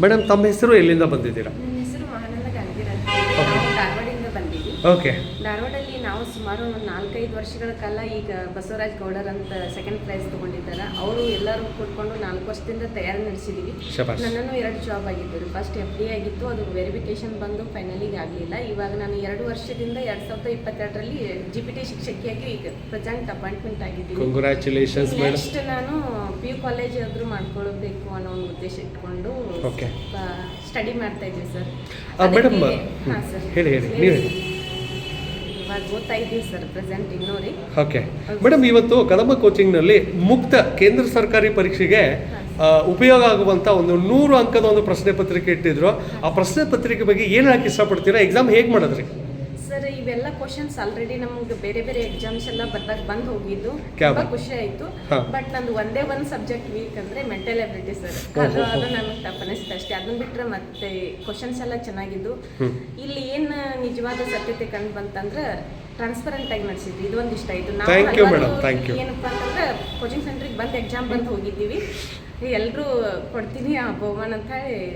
Madam ತಮ್ಮ ಹೆಸರು ಎಲ್ಲಿಂದ ಬಂದಿದ್ದೀರಾ? ಓಕೆ ಧಾರವಾಡಲ್ಲಿ ನಾವು ಸುಮಾರು ಒಂದು ನಾಲ್ಕೈದು ವರ್ಷಗಳ ಕಾಲ ಈಗ ಬಸವರಾಜ್ ಗೌಡರ್ ಅಂತ ಸೆಕೆಂಡ್ ಪ್ರೈಸ್ ತಗೊಂಡಿದ್ದಾರೆ. ಅವರು ಎಲ್ಲರೂ ಕೂತ್ಕೊಂಡು ನಾಲ್ಕು ವರ್ಷದಿಂದ ತಯಾರಿ ನಡೆಸಿದೀವಿ. ನನ್ನನ್ನು ಎರಡು ಜಾಬ್ ಆಗಿದ್ದು ಫಸ್ಟ್ ಎಫ್ ಡಿ ಆಗಿತ್ತು. ಅದು ವೆರಿಫಿಕೇಶನ್ ಬಂದು ಫೈನಲಿಗೆ ಆಗಲಿಲ್ಲ. ಇವಾಗ ನಾನು ಎರಡು ವರ್ಷದಿಂದ ಎರಡು ಸಾವಿರದ ಇಪ್ಪತ್ತೆರಡರಲ್ಲಿ ಜಿ ಪಿ ಟಿ ಶಿಕ್ಷಕಿಯಾಗಿ ಈಗ ಪ್ರೆಸೆಂಟ್ ಅಪಾಯಿಂಟ್ಮೆಂಟ್ ಆಗಿದ್ದೀನಿ. ನೆಕ್ಸ್ಟ್ ನಾನು ಪಿ ಯು ಕಾಲೇಜ್ ಆದರೂ ಮಾಡ್ಕೊಳ್ಬೇಕು ಅನ್ನೋ ಒಂದು ಉದ್ದೇಶ ಇಟ್ಕೊಂಡು. ಸ್ಟಡಿ ಮಾಡ್ತಾ ಇದ್ದೀವಿ ಸರ್ ಮೇಡಮ್ ಹಾಂ ಸರ್ ಹೇಳಿ ಹೇಳಿ. Sir, present okay. ಮೇಡಮ್, ಇವತ್ತು ಕದಂಬ ಕೋಚಿಂಗ್ನಲ್ಲಿ ಮುಕ್ತ ಕೇಂದ್ರ ಸರ್ಕಾರಿ ಪರೀಕ್ಷೆಗೆ ಉಪಯೋಗ ಆಗುವಂಥ ಒಂದು ನೂರು ಅಂಕದ ಒಂದು ಪ್ರಶ್ನೆ ಪತ್ರಿಕೆ ಇಟ್ಟಿದ್ರು. ಆ ಪ್ರಶ್ನೆ ಪತ್ರಿಕೆ ಬಗ್ಗೆ ಏನು ಹೇಳಕ್ಕೆ ಇಷ್ಟಪಡ್ತೀರಾ? ಎಕ್ಸಾಮ್ ಹೇಗೆ ಮಾಡಿದ್ರಿ? ಸರ್ ಇವೆಲ್ಲ ಕ್ವಶನ್ಸ್ ಆಲ್ರೆಡಿ ನಮ್ಗೆ ಬೇರೆ ಬೇರೆ ಎಕ್ಸಾಮ್ಸ್ ಎಲ್ಲ ಬರ್ದಾಗ ಬಂದ್ ಹೋಗಿದ್ದು. ತುಂಬಾ ಖುಷಿ ಆಯ್ತು. ಬಟ್ ನಂದು ಒಂದೇ ಒಂದ್ ಸಬ್ಜೆಕ್ಟ್ ವೀಕ್ ಅಂದ್ರೆ ಮೆಂಟಲ್ ಎಬಿಲಿಟಿ ಸರ್. ಅದು ಅದು ನನಗೆ ಟಫ್ ಅನಿಸ್ತು ಅಷ್ಟೇ. ಅದನ್ನ ಬಿಟ್ರೆ ಮತ್ತೆ ಕ್ವಶನ್ಸ್ ಎಲ್ಲ ಚೆನ್ನಾಗಿದ್ದು. ಇಲ್ಲಿ ಏನ್ ನಿಜವಾದ ಸತ್ಯತೆ ಕಂಡು ಬಂತಂದ್ರೆ ಟ್ರಾನ್ಸ್ಪರೆಂಟ್ ಆಗಿ ನಡೆಸಿದ್ವಿ. ಇದೊಂದು ಇಷ್ಟ ಆಯ್ತು. ನಾವು. ಏನಪ್ಪಾ ಅಂತಂದ್ರೆ ಕೋಚಿಂಗ್ ಸೆಂಟ್ರಿಗೆ ಬಂದು ಎಕ್ಸಾಮ್ ಬಂದು ಹೋಗಿದ್ದೀವಿ. ಎಲ್ಲರೂ ಕೊಡ್ತೀನಿ ಆ ಬಹುಮಾನ ಅಂತ ಹೇಳಿ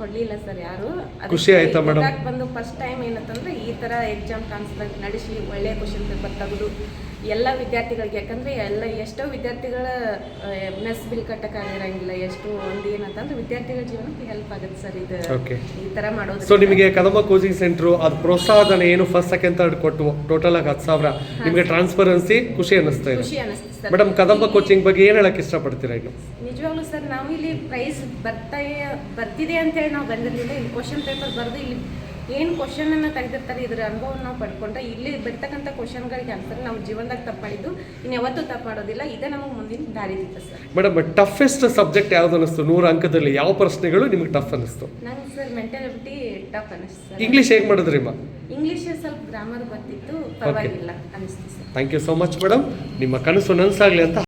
ಕೊಡ್ಲಿಲ್ಲ ಸರ್ ಯಾರು. ಖುಷಿ ಆಯ್ತಾ ಮೇಡಮ್ ಬಂದು ಫಸ್ಟ್ ಟೈಮ್ ಏನಂತಂದ್ರೆ ಈ ತರ ಎಕ್ಸಾಮ್ ಟ್ರಾನ್ಸ್ಫರ್ ನಡೆಸಿ ಒಳ್ಳೆ ಕ್ವಶನ್ ಪೇಪರ್ ತೆಗೆದು ಎಲ್ಲ ವಿದ್ಯಾರ್ಥಿಗಳಿಗೆ. ಯಾಕಂದ್ರೆ ಎಲ್ಲ ಎಷ್ಟೋ ವಿದ್ಯಾರ್ಥಿಗಳ ಮೆಸ್ ಬಿಲ್ ಕಟ್ಟಕ್ಕಾಗಿರಂಗಿಲ್ಲ ಎಷ್ಟು ಒಂದು ಏನಂತಂದ್ರೆ ವಿದ್ಯಾರ್ಥಿಗಳ ಜೀವನಕ್ಕೆ ಹೆಲ್ಪ್ ಆಗುತ್ತೆ ಸರ್ ಇದು. ಈ ತರ ಮಾಡೋದು ಸೊ ನಿಮಗೆ ಕದಂಬ ಕೋಚಿಂಗ್ ಸೆಂಟ್ರು ಅದು ಪ್ರೋತ್ಸಾಹಧನ ಏನು ಫಸ್ಟ್ ಸೆಕೆಂಡ್ ಥರ್ಡ್ ಕೊಟ್ಟು ಟೋಟಲ್ ಆಗಿ ಹತ್ತು ಸಾವಿರ ನಿಮಗೆ ಟ್ರಾನ್ಸ್ಪರೆನ್ಸಿ ಖುಷಿ ಅನ್ನಿಸ್ತಾ ಇದೆ. ಖುಷಿ ಅನಿಸ್ತು ಸರ್ ಮೇಡಮ್ ಕದಂಬ ಕೋಚಿಂಗ್ ಬಗ್ಗೆ ಏನು ಹೇಳಕ್ಕೆ ಇಷ್ಟಪಡ್ತೀರಾ ಇನ್ನು ನಿಜವಾಗ್ಲೂ ಸರ್ ನಾವು ಇಲ್ಲಿ ಪ್ರೈಸ್ ಬರ್ತಾ ಬರ್ತಿದೆ ಅಂತೇಳಿ ನಾವು ಬಂದಿರಲಿಲ್ಲ. ಇಲ್ಲಿ ಕ್ವಶನ್ ಪೇಪರ್ ಬರೆದು ಇಲ್ಲಿ ಏನು ಕ್ವಶನ್ ಅನ್ನು ತೆಗೆದಿರ್ತಾರೆ ಇದರ ಅನುಭವ ನಾವು ಪಡ್ಕೊಂಡ್ರೆ ಇಲ್ಲಿ ಬರ್ತಕ್ಕಂಥ ಕ್ವಶನ್ಗಳಿಗೆ ಆನ್ಸರ್ ನಾವು ಜೀವನದಾಗ ತಪ್ಪು ಮಾಡಿದ್ದು ಇನ್ನು ಯಾವತ್ತೂ ತಪ್ಪು ಮಾಡೋದಿಲ್ಲ. ಇದೇ ನಮಗೆ ಮುಂದಿನ ದಾರಿ ಇತ್ತು ಸರ್. ಮೇಡಮ್ ಟಫೆಸ್ಟ್ ಸಬ್ಜೆಕ್ಟ್ ಯಾವ್ದು ಅನಿಸ್ತು ನೂರು ಅಂಕದಲ್ಲಿ ಯಾವ ಪ್ರಶ್ನೆಗಳು ನಿಮಗೆ ಟಫ್ ಅನಿಸ್ತು ನಂಗೆ ಸರ್ ಮೆಂಟಾಲಿಟಿ ಟಫ್ ಅನಿಸ್ತು ಸರ್. ಇಂಗ್ಲೀಷ್ ಹೇಗೆ ಮಾಡಿದ್ರಿ ಮಾ? ಇಂಗ್ಲೀಷ್ ಸ್ವಲ್ಪ ಗ್ರಾಮರ್ ಬರ್ತಿತ್ತು ಪರವಾಗಿಲ್ಲ ಅನಿಸ್ತು sir thank you so much madam ನಿಮ್ಮ ಕನಸು ನನಸಾಗಲಿ ಅಂತ